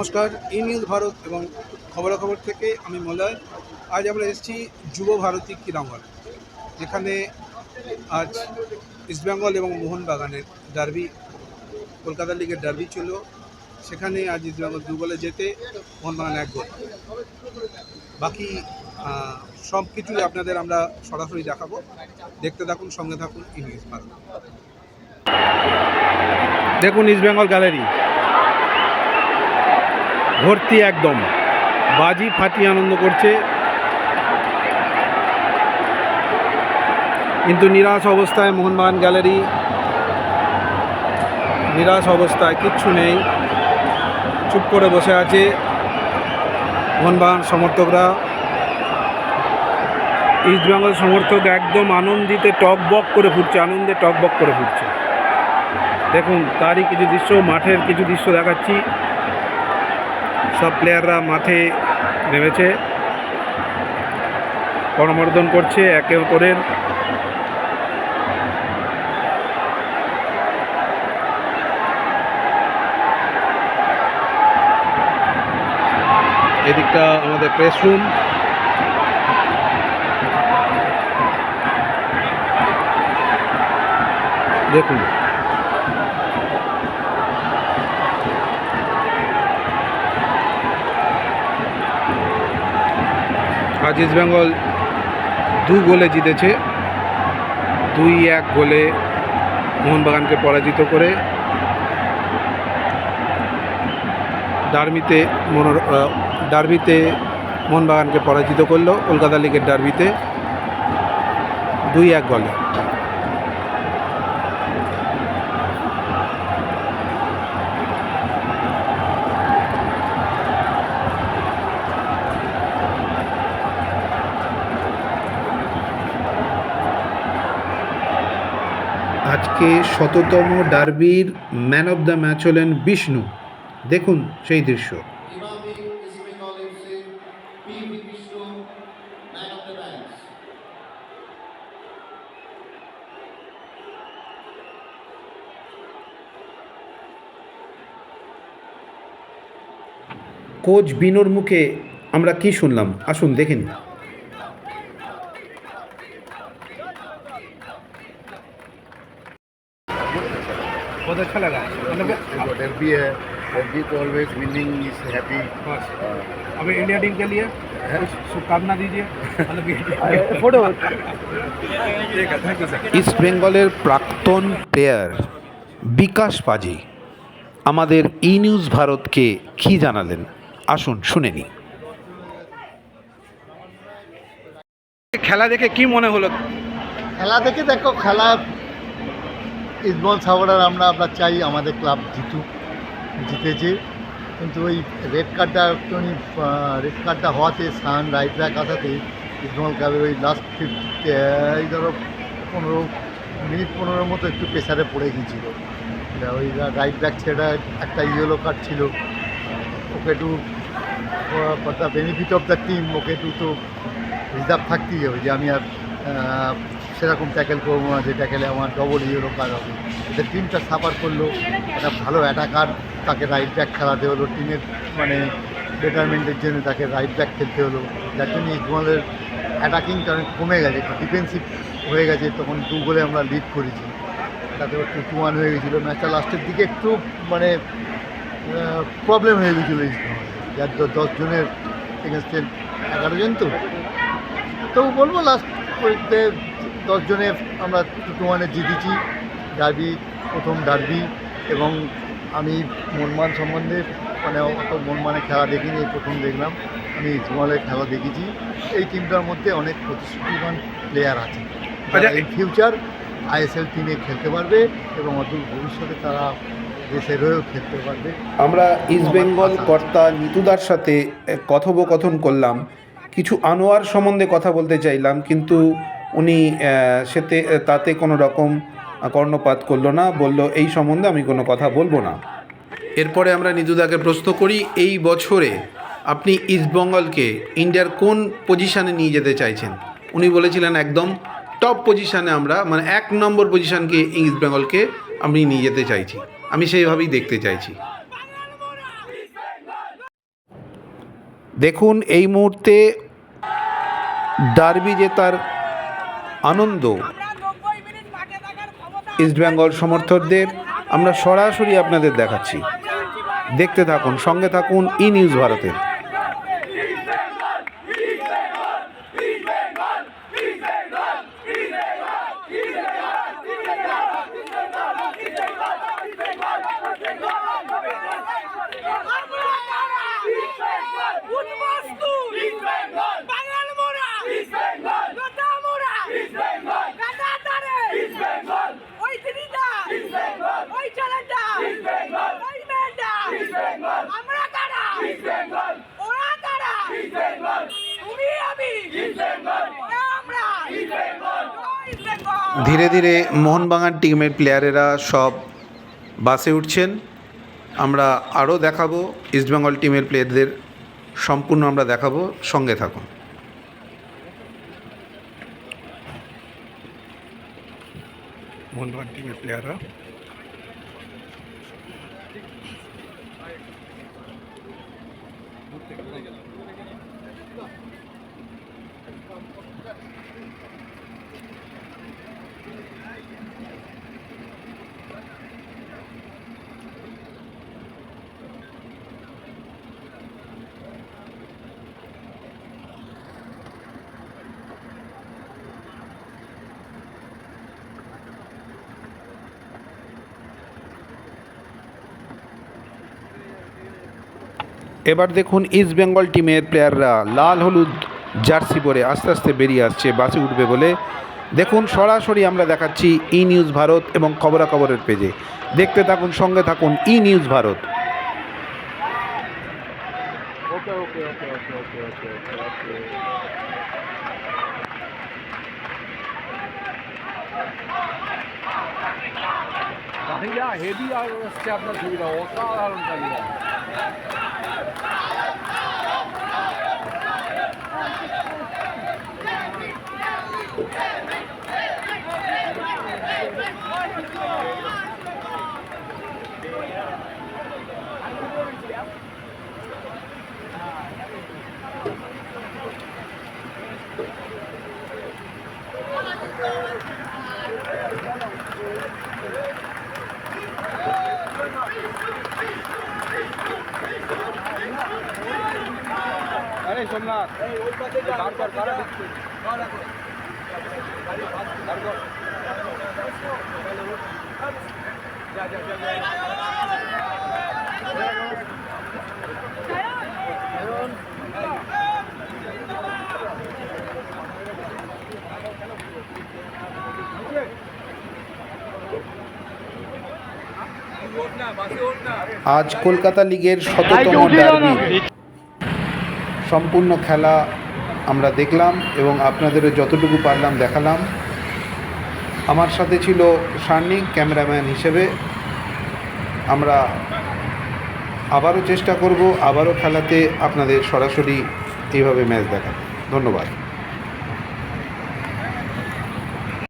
নমস্কার ই নিউজ ভারত এবং খবরাখবর থেকে আমি মলয়। আজ আমরা এসেছি যুব ভারতী ক্রীড়াঙ্গন, যেখানে আজ ইস্টবেঙ্গল এবং মোহনবাগানের ডার্বি কলকাতা লিগের ডার্বি ছিল সেখানে আজ ইস্টবেঙ্গল দু গোলে যেতে মোহনবাগান এক গোল। বাকি সব কিছুই আপনাদের আমরা সরাসরি দেখাবো। দেখতে থাকুন, সঙ্গে থাকুন ই নিউজ ভারত। দেখুন ইস্টবেঙ্গল গ্যালারি ভর্তি একদম। বাজি ফাটিয়ে আনন্দ করছে। কিন্তু নিরাশ অবস্থায় মোহনবাগান গ্যালারি। নিরাশ অবস্থায় কিচ্ছু নেই। চুপ করে বসে আছে মোহনবাগান সমর্থকরা। ইস্টবেঙ্গল সমর্থক একদম আনন্দিতে টকবক করে ফুটছে, আনন্দে টকবক করে ফুটছে। দেখুন, তারই কিছু দৃশ্য, মাঠের কিছু দৃশ্য দেখাচ্ছি। সব প্লেয়াররা মাঠে নেমেছে। করমর্দন করছে একে অপরের। এদিকটা আমাদের প্রেস রুম দেখুন। আজ ইস্টবেঙ্গল দু গোলে জিতেছে। দুই এক গোলে মোহনবাগানকে পরাজিত করে ডার্বিতে মনোর ডার্বিতে মোহনবাগানকে পরাজিত করল কলকাতা লিগের ডার্বিতে। দুই এক গোলে। আজকে শততম ডার্বির ম্যান অফ দ্য ম্যাচ হলেন বিষ্ণু। দেখুন সেই দৃশ্য। কোচ বিনোর মুখে আমরা কি শুনলাম? আসুন দেখে बहुत अच्छा लगा मतलब डर्बी है डर्बी तो ऑलवेज विनिंग इज हैप्पी अभी इंडिया टीम के लिए कुछ शुभकामना दीजिए मतलब फोटो ठीक है थैंक यू सर ইস্ট বেঙ্গলের প্রাক্তন প্লেয়ার বিকাশ পাজি আমাদের ই নিউজ ভারতকে কি জানালেন আসুন শুনে নি খেলা দেখে কি মনে হলো খেলা দেখে দেখো খেলা ইসবল সাগরার আমরা আমরা চাই আমাদের ক্লাব জিতুক, জিতেছে। কিন্তু ওই রেড কার্ডটা একটুখানি রেড কার্ডটা হওয়াতে সান রাইট ব্যাক আসাতে ইসবল ক্লাবের ওই লাস্ট ফিফটি এই ধরো পনেরো মিনিট পনেরোর মতো একটু প্রেসারে পড়ে গিয়েছিল। ওই রাইট ব্যাক ছেড়া একটা ইয়েলো কার্ড ছিল। ওকে একটু the benefit of the team okay একটু তো রিজার্ভ থাকতেই হবে যে আমি আর সেরকম ট্যাকেল করব না, যে ট্যাকেলে আমার ডবল ইয়েরো কার্ড হবে। এদের টিমটা সাফার করল, একটা ভালো অ্যাটাকার তাকে রাইট ব্যাক খেলাতে হলো টিমের মানে বেটারমেন্টের জন্য তাকে রাইট ব্যাক খেলতে হলো। যার জন্য ইসমালের অ্যাটাকিংটা অনেক কমে গেছে ডিফেন্সিভ হয়ে গেছে, তখন দু গোলে আমরা লিড করেছি। তাতে একটু টু ওয়ান হয়ে গেছিল ম্যাচটা লাস্টের দিকে একটু মানে প্রবলেম হয়ে গেছিল ইসমালের যার দ- দশ জনের এগেনস্টে এগারো জন তো? তবু বলব লাস্ট দশ জনে আমরা টু ওয়ানে জিতেছি। ডার্বি প্রথম ডার্বি এবং আমি মনমান সম্বন্ধে মানে অত মনমানে খেলা দেখিনি এই প্রথম দেখলাম। আমি ইজমলের খেলা দেখেছি। এই টিমটার মধ্যে অনেক প্রতিশ্রুতিবান প্লেয়ার আছে। আচ্ছা, ইন ফিউচার আইএসএল টিমে খেলতে পারবে এবং অদূর ভবিষ্যতে তারা দেশের হয়েও খেলতে পারবে। আমরা ইস্ট বেঙ্গল কর্তা নিতুদার সাথে কথোপকথন করলাম। কিছু আনোয়ার সম্বন্ধে কথা বলতে চাইলাম কিন্তু উনি সেতে, তাতে কোনো রকম কর্ণপাত করল না, বলল, এই সম্বন্ধে আমি কোনো কথা বলব না। এরপরে আমরা নিতুদাকে প্রশ্ন করি, এই বছরে আপনি ইস্টবেঙ্গলকে ইন্ডিয়ার কোন পজিশানে নিয়ে যেতে চাইছেন? উনি বলেছিলেন, একদম টপ পজিশানে আমরা মানে এক নম্বর পজিশানকে ইস্টবেঙ্গলকে আমি নিয়ে যেতে চাইছি। আমি সেইভাবেই দেখতে চাইছি। দেখুন, এই মুহূর্তে ডার্বি জেতার আনন্দ। ইস্টবেঙ্গল সমর্থকদের আমরা সরাসরি আপনাদের দেখাচ্ছি। দেখতে থাকুন সঙ্গে থাকুন ই নিউজ ভারতের উদ্বাস্তু বাঙাল মোরা লোটা মোরা কাটাতারে ওই দিদিটা ওই ছেলেটা ওই মেয়েটা আমরা কারা ওরা কারা তুমি আমি আমরা জয় বেঙ্গল ধীরে ধীরে মোহনবাগান টিমের প্লেয়ারেরা সব বাসে উঠছেন। আমরা আরও দেখাবো ইস্টবেঙ্গল টিমের প্লেয়ারদের, সম্পূর্ণ আমরা দেখাবো। সঙ্গে থাকুন। মোহনবাগান টিমের প্লেয়াররা। এবার দেখুন ইস্ট বেঙ্গল টিমের প্লেয়াররা লাল হলুদ জার্সি পরে আস্তে আস্তে বেরিয়ে আসছে, বাসে উঠবে বলে। দেখুন সরাসরি আমরা দেখাচ্ছি ই নিউজ ভারত এবং খবরাখবরের পেজে দেখতে থাকুন, সঙ্গে থাকুন ই নিউজ ভারত সোমনাথ বার কর কারা ঢুকছে বার কর যা যা যা যা ওঠ না বাসে ওঠ না আজ কলকাতা লিগের শততম ডার্বি সম্পূর্ণ খেলা আমরা দেখলাম এবং আপনাদেরও যতটুকু পারলাম দেখালাম। আমার সাথে ছিল সার্নিক ক্যামেরাম্যান হিসেবে। আমরা আবারও চেষ্টা করব, আবারও খেলাতে আপনাদের সরাসরি এইভাবে ম্যাচ দেখাতে। ধন্যবাদ।